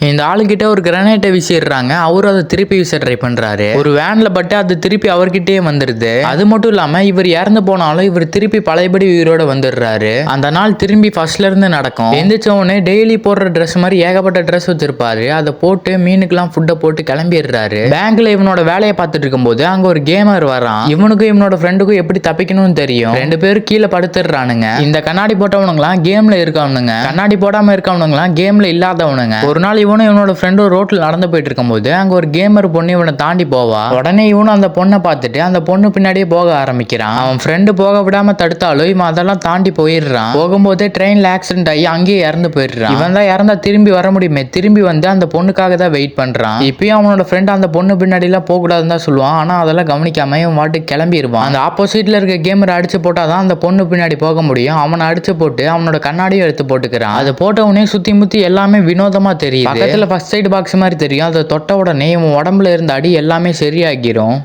இந்த ஆளுகிட்ட ஒரு கிரனேட்டை வீசிடுறாங்க அவரும் அதை திருப்பி வீச ட்ரை பண்றாரு. ஒரு வேன்ல பட்டு அது திருப்பி அவர்கிட்டயே வந்துருது. அது மட்டும் இல்லாம இவர் இறந்து போனாலும் இவர் திருப்பி பழையபடி உயிரோட வந்துடுறாரு. அந்த நாள் திரும்பி ஃபர்ஸ்ட்ல இருந்து நடக்கும். எந்திரிச்ச உடனே டெய்லி போடுற ட்ரெஸ் மாதிரி ஏகப்பட்ட ட்ரெஸ் வச்சிருப்பாரு. அதை போட்டு மீனுக்கெல்லாம் ஃபுட்டை போட்டு கிளம்பிடுறாரு. பேங்க்ல இவனோட வேலையை பார்த்துட்டு இருக்கும்போது அங்க ஒரு கேமர் வரான். இவனுக்கும் இவனோட ஃப்ரெண்டுக்கும் எப்படி தப்பிக்கணும்னு தெரியும். ரெண்டு பேரும் கீழே படுத்துடுறானுங்க. இந்த கண்ணாடி போட்டவனுங்களாம் கேம்ல இருக்கவனுங்க. கண்ணாடி போடாம இருக்கவனுங்களாம் கேம்ல இல்லாதவனுங்க. ஒரு நாள் இவனும் இவனோட ஃப்ரெண்டும் ரோட்டில் நடந்து போயிட்டு இருக்கும்போது அங்கே ஒரு கேமர் பொண்ணு இவனை தாண்டி போவா. உடனே இவனும் அந்த பொண்ணை பார்த்துட்டு அந்த பொண்ணு பின்னாடியே போக ஆரம்பிக்கிறான். அவன் ஃப்ரெண்டு போக விடாம தடுத்தாலும் இவன் அதெல்லாம் தாண்டி போயிடுறான். போகும்போதே ட்ரெயினில் ஆக்சிடென்ட் ஆகி அங்கேயே இறந்து போயிடுறான். இவன் தான் இறந்தா திரும்பி வர முடியுமே திரும்பி வந்து அந்த பொண்ணுக்காக தான் வெயிட் பண்ணுறான் இப்பயும் அவனோட ஃப்ரெண்ட் அந்த பொண்ணு பின்னாடிலாம் போகக்கூடாதுன்னு தான் சொல்லுவான். ஆனால் அதெல்லாம் கவனிக்காம இவன் வாட்டு கிளம்பிடுவான் அந்த ஆப்போசிட்டில் இருக்க கேமரை அடிச்சு போட்டாதான் அந்த பொண்ணு பின்னாடி போக முடியும். அவனை அடிச்சு போட்டு அவனோட கண்ணாடியும் எடுத்து போட்டுக்கிறான். அதை போட்ட உடனே சுற்றி முற்றி எல்லாமே வினோதமாக தெரியும் பக்கத்தில் ஃபர்ஸ்ட் சைடு பாக்ஸ் மாதிரி தெரியும். அதை தொட்ட உடனே உன் உடம்புல இருந்த அடி எல்லாமே சரியாகிரும்.